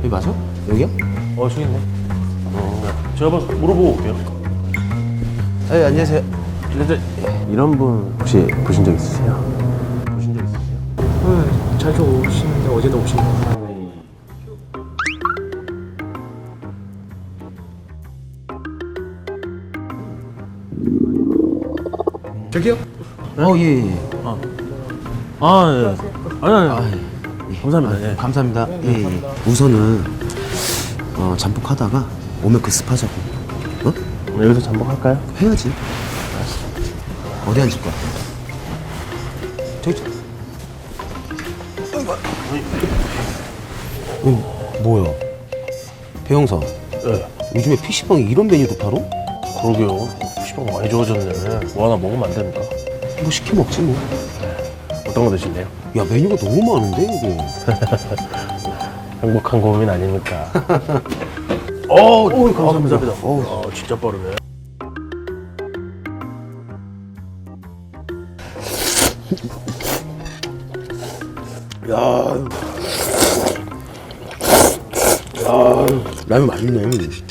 여기 맞아? 여기야? 어 저기 있네 어 제가 한번 물어보고 올게요 네 안녕하세요 근데 이런 분 혹시 보신 적 있으세요? 보신 적 있으세요? 네, 자주 오시는데 어제도 오신 거 저기요? 어 예 예. 아 예. 아니 아니 감사합니다 예. 감사합니다 예, 예. 우선은 어, 잠복 하다가 오면 그 습하자고 어? 여기서 잠복할까요? 해야지 어디 앉을 거야? 저기 저- 어, 뭐야 배영사 예 요즘에 PC방에 이런 메뉴도 팔어? 그러게요 시방 많이 좋아졌네 뭐 하나 먹으면 안 됩니까? 뭐 시켜 먹지 뭐. 어떤 거 드실래요? 야 메뉴가 너무 많은데 이게. 행복한 고민 아닙니까? 어, 오, 감사합니다. 감사합니다. 어우. 어, 진짜 빠르네. 야. 야, 라면 맛있네.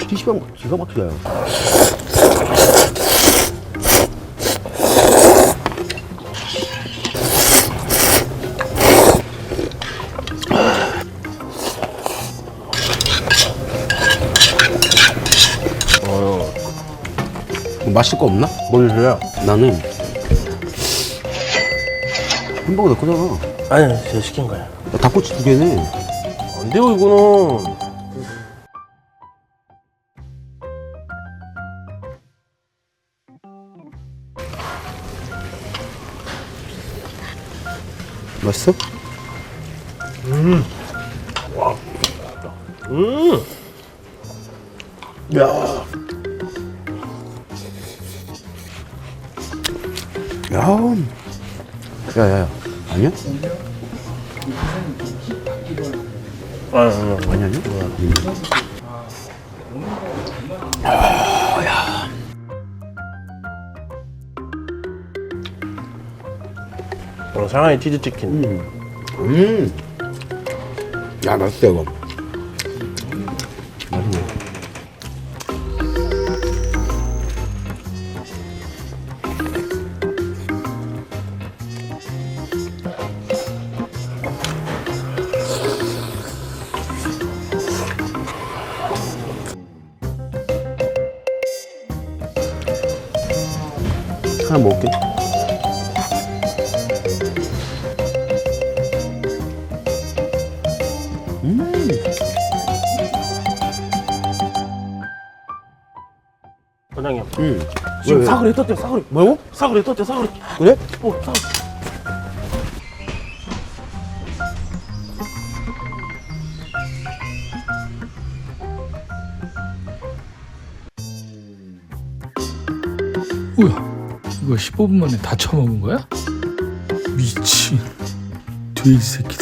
PC방 기가 막히다. 어, 마실 거 없나? 뭐 드실래요? 나는 햄버거 내 거잖아. 아니, 제가 시킨 거예요. 야, 닭꼬치 두 개네. 안 돼요, 이거는. 맛있어? 음! 야, 야. 야 야 야. 아니야? 아, 아, 아니 아니야? 어, 상하이 치즈 치킨. 음. 야 맛있다 이거. 맛있네. 하나 먹을게. 원장님. 음. 지금 왜, 왜? 사거리 떴대요, 사거리. 뭐라고? 사거리 떴대요, 사거리. 그래? 어, 사거리. 뭐야? 이거 15분 만에 다 처먹은 거야? 미친 돼지 새끼들